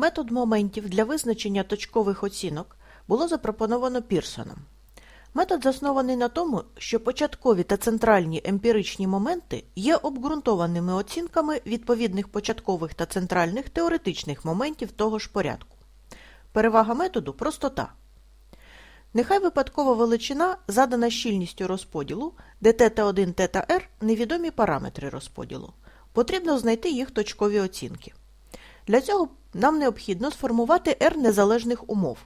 Метод моментів для визначення точкових оцінок було запропоновано Пірсоном. Метод заснований на тому, що початкові та центральні емпіричні моменти є обґрунтованими оцінками відповідних початкових та центральних теоретичних моментів того ж порядку. Перевага методу – простота. Нехай випадкова величина задана щільністю розподілу, де θ1, θr – невідомі параметри розподілу. Потрібно знайти їх точкові оцінки. Для цього нам необхідно сформувати R незалежних умов.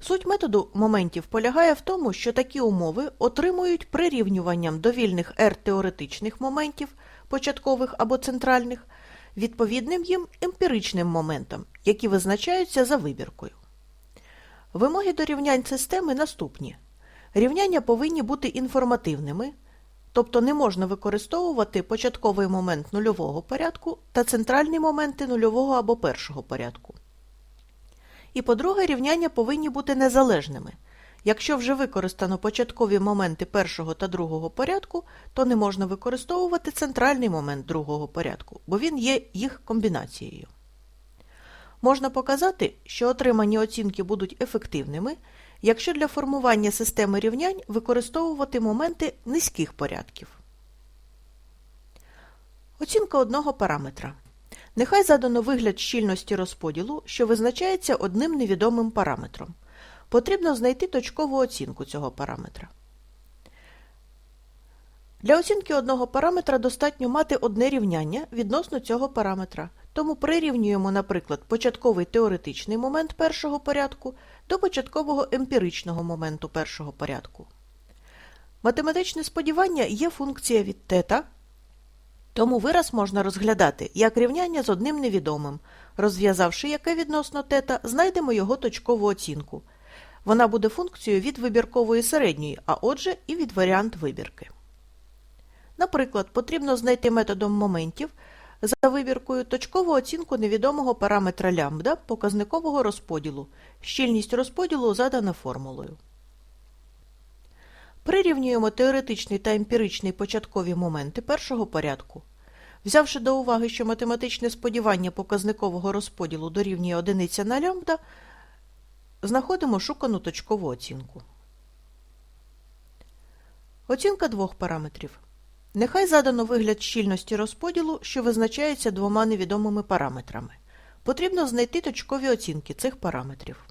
Суть методу моментів полягає в тому, що такі умови отримують прирівнюванням довільних R теоретичних моментів, початкових або центральних, відповідним їм емпіричним моментам, які визначаються за вибіркою. Вимоги до рівнянь системи наступні. Рівняння повинні бути інформативними, тобто не можна використовувати початковий момент нульового порядку та центральні моменти нульового або першого порядку. І по-друге, рівняння повинні бути незалежними. Якщо вже використано початкові моменти першого та другого порядку, то не можна використовувати центральний момент другого порядку, бо він є їх комбінацією. Можна показати, що отримані оцінки будуть ефективними, якщо для формування системи рівнянь використовувати моменти низьких порядків. Оцінка одного параметра. Нехай задано вигляд щільності розподілу, що визначається одним невідомим параметром. Потрібно знайти точкову оцінку цього параметра. Для оцінки одного параметра достатньо мати одне рівняння відносно цього параметра, тому прирівнюємо, наприклад, початковий теоретичний момент першого порядку до початкового емпіричного моменту першого порядку. Математичне сподівання є функція від θ, тому вираз можна розглядати як рівняння з одним невідомим. Розв'язавши яке відносно тета, знайдемо його точкову оцінку. Вона буде функцією від вибіркової середньої, а отже і від варіант вибірки. Наприклад, потрібно знайти методом моментів за вибіркою точкову оцінку невідомого параметра лямбда показникового розподілу. Щільність розподілу задана формулою. Прирівнюємо теоретичний та емпіричний початкові моменти першого порядку. Взявши до уваги, що математичне сподівання показникового розподілу дорівнює одиниця на лямбда, знаходимо шукану точкову оцінку. Оцінка двох параметрів. Нехай задано вигляд щільності розподілу, що визначається двома невідомими параметрами. Потрібно знайти точкові оцінки цих параметрів.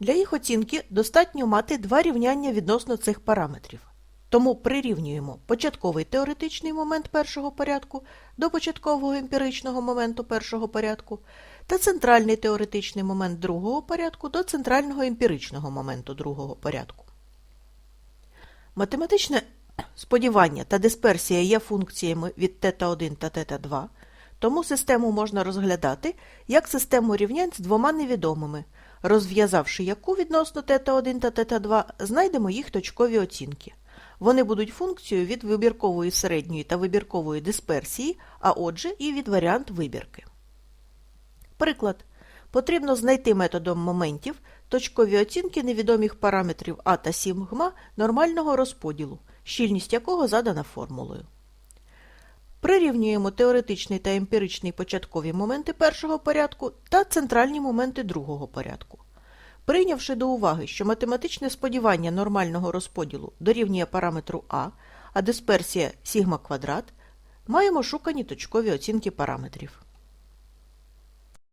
Для їх оцінки достатньо мати два рівняння відносно цих параметрів. Тому прирівнюємо початковий теоретичний момент першого порядку до початкового емпіричного моменту першого порядку та центральний теоретичний момент другого порядку до центрального емпіричного моменту другого порядку. Математичне Сподівання та дисперсія є функціями від тета 1 та тета 2, тому систему можна розглядати як систему рівнянь з двома невідомими, розв'язавши яку відносно тета 1 та тета 2, знайдемо їх точкові оцінки. Вони будуть функцією від вибіркової середньої та вибіркової дисперсії, а отже, і від варіант вибірки. Приклад. Потрібно знайти методом моментів точкові оцінки невідомих параметрів А та 7 гма нормального розподілу щільність якого задана формулою. Прирівнюємо теоретичний та емпіричний початкові моменти першого порядку та центральні моменти другого порядку. Прийнявши до уваги, що математичне сподівання нормального розподілу дорівнює параметру А, а дисперсія сігма квадрат, маємо шукані точкові оцінки параметрів.